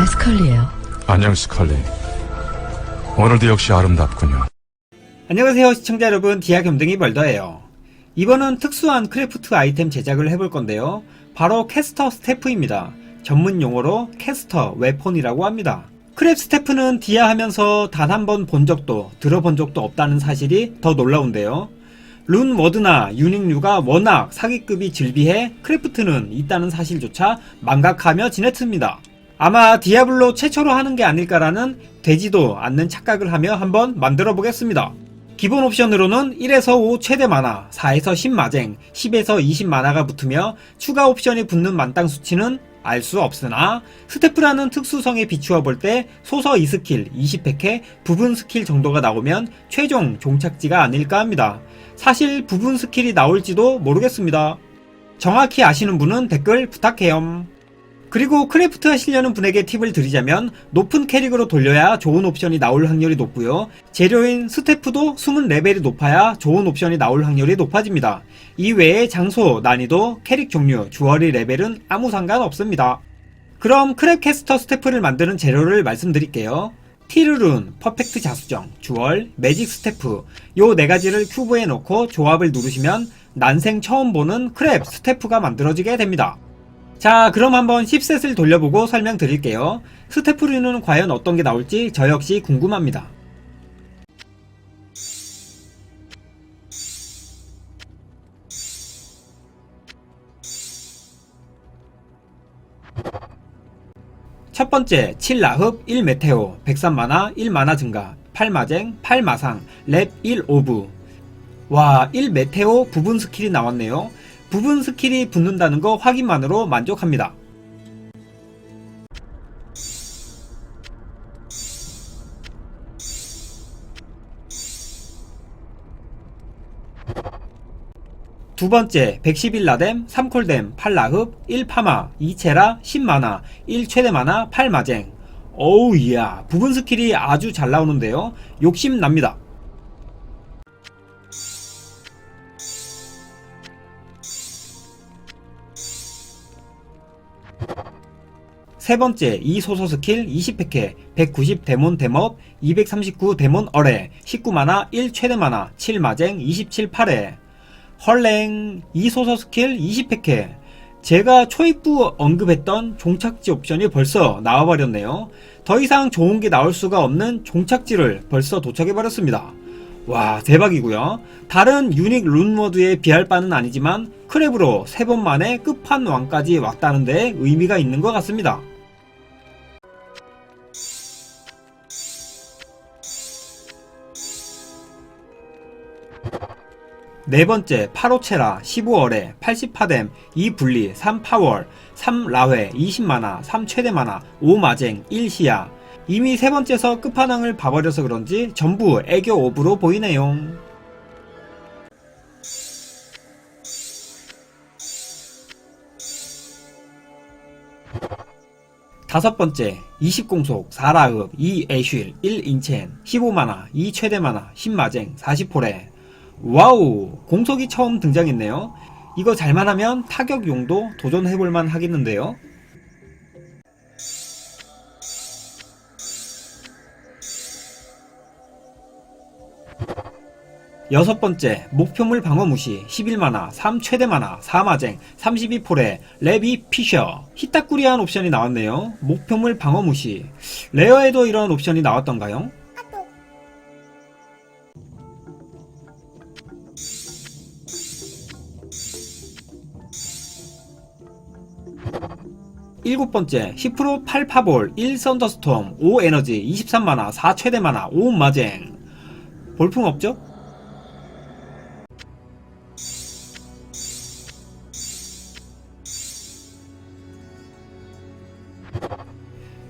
네, 스컬리예요. 안녕 스컬리. 오늘도 역시 아름답군요. 안녕하세요 시청자 여러분. 디아 겸등이 벌더예요. 이번은 특수한 크래프트 아이템 제작을 해볼 건데요. 바로 캐스터 스태프입니다. 전문 용어로 캐스터 웨폰이라고 합니다. 크랩 스태프는 디아 하면서 단 한 번 본 적도 들어본 적도 없다는 사실이 더 놀라운데요. 룬 워드나 유닉류가 워낙 사기급이 즐비해 크래프트는 있다는 사실조차 망각하며 지냈습니다 아마 디아블로 최초로 하는 게 아닐까라는 되지도 않는 착각을 하며 한번 만들어 보겠습니다. 기본 옵션으로는 1에서 5 최대 만화, 4에서 10 마쟁, 10에서 20 만화가 붙으며 추가 옵션이 붙는 만땅 수치는 알 수 없으나 스태프라는 특수성에 비추어 볼 때 소서 2스킬, 20팩에 부분 스킬 정도가 나오면 최종 종착지가 아닐까 합니다. 사실 부분 스킬이 나올지도 모르겠습니다. 정확히 아시는 분은 댓글 부탁해요. 그리고 크래프트 하시려는 분에게 팁을 드리자면 높은 캐릭으로 돌려야 좋은 옵션이 나올 확률이 높고요. 재료인 스태프도 숨은 레벨이 높아야 좋은 옵션이 나올 확률이 높아집니다. 이 외에 장소, 난이도, 캐릭 종류, 주얼이 레벨은 아무 상관 없습니다. 그럼 크랩캐스터 스태프를 만드는 재료를 말씀드릴게요. 티르룬, 퍼펙트 자수정, 주얼, 매직 스태프 요 네 가지를 큐브에 넣고 조합을 누르시면 난생 처음 보는 크랩 스태프가 만들어지게 됩니다. 자 그럼 한번 10셋을 돌려보고 설명드릴게요. 스태프류는 과연 어떤 게 나올지 저 역시 궁금합니다. 첫 번째 7라흡 1메테오 103만화 1만화 증가 8마쟁 8마상 랩 1오브 와 1메테오 부분 스킬이 나왔네요. 부분 스킬이 붙는다는 거 확인만으로 만족합니다. 두 번째 111라뎀 3콜뎀 8라흡 1파마 2체라 10마나 1최대마나 8마쟁. 어우 이야. 부분 스킬이 아주 잘 나오는데요. 욕심납니다 세 번째 이 소서 스킬 20팩에 190 데몬 데몹 239 데몬 어뢰 19마나 1 최대 마나 7마쟁 27 8회 헐랭 이 소서 스킬 20팩에 제가 초입부 언급했던 종착지 옵션이 벌써 나와버렸네요. 더 이상 좋은 게 나올 수가 없는 종착지를 벌써 도착해버렸습니다. 와 대박이고요. 다른 유닉 룬워드에 비할 바는 아니지만 크랩으로 세번 만에 끝판왕까지 왔다는 데 의미가 있는 것 같습니다. 네 번째 8호체라 15월에 80파뎀 2분리 3파월 3라회 20만화 3최대만화 5마쟁 1시야 이미 세 번째서 끝판왕을 봐버려서 그런지 전부 애교 오브로 보이네요. 다섯 번째 20공속 4라흡 2애슐 1인첸 15만화 2최대만화 10마쟁 40폴에 와우 공속이 처음 등장했네요. 이거 잘만 하면 타격 용도 도전해볼만 하겠는데요. 여섯 번째 목표물 방어 무시 11만화 3 최대 만화 4마쟁 32폴에 레비 피셔. 히타꾸리한 옵션이 나왔네요. 목표물 방어 무시. 레어에도 이런 옵션이 나왔던가요? 일곱 번째 10% 8파볼 1 썬더스톰 5 에너지 23만화 4 최대 만화 5 마쟁 볼품 없죠?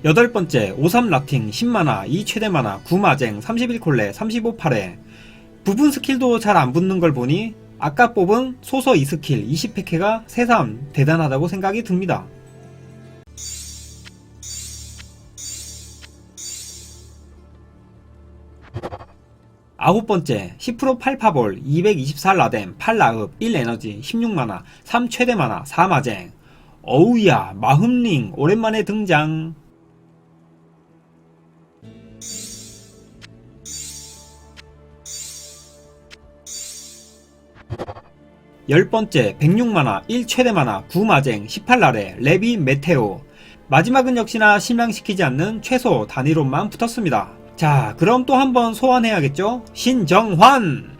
여덟 번째 53 라팅 10만화 2 최대 만화 9 마쟁 31콜레 35팔에 부분 스킬도 잘 안 붙는 걸 보니 아까 뽑은 소서 2스킬 20팩해가 새삼 대단하다고 생각이 듭니다. 아홉 번째 10% 8파볼 224라덴, 8라읍, 1에너지 16만화 3 최대 만화 4마쟁. 어우야 마흠링 오랜만에 등장. 열번째 106만화 1최대만화 9마쟁 18라레 레비 메테오. 마지막은 역시나 실망시키지 않는 최소 단위로만 붙었습니다. 자 그럼 또 한번 소환해야겠죠? 신정환!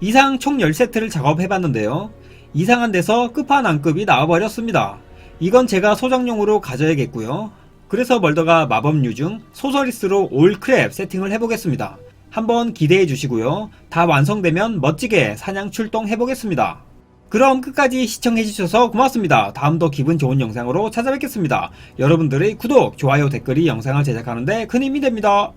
이상 총 10세트를 작업해봤는데요. 이상한 데서 끝판왕급이 나와버렸습니다. 이건 제가 소장용으로 가져야겠고요. 그래서 멀더가 마법류 중 소서리스로 올 크랩 세팅을 해보겠습니다. 한번 기대해 주시고요. 다 완성되면 멋지게 사냥 출동해보겠습니다. 그럼 끝까지 시청해주셔서 고맙습니다. 다음도 기분 좋은 영상으로 찾아뵙겠습니다. 여러분들의 구독, 좋아요, 댓글이 영상을 제작하는데 큰 힘이 됩니다.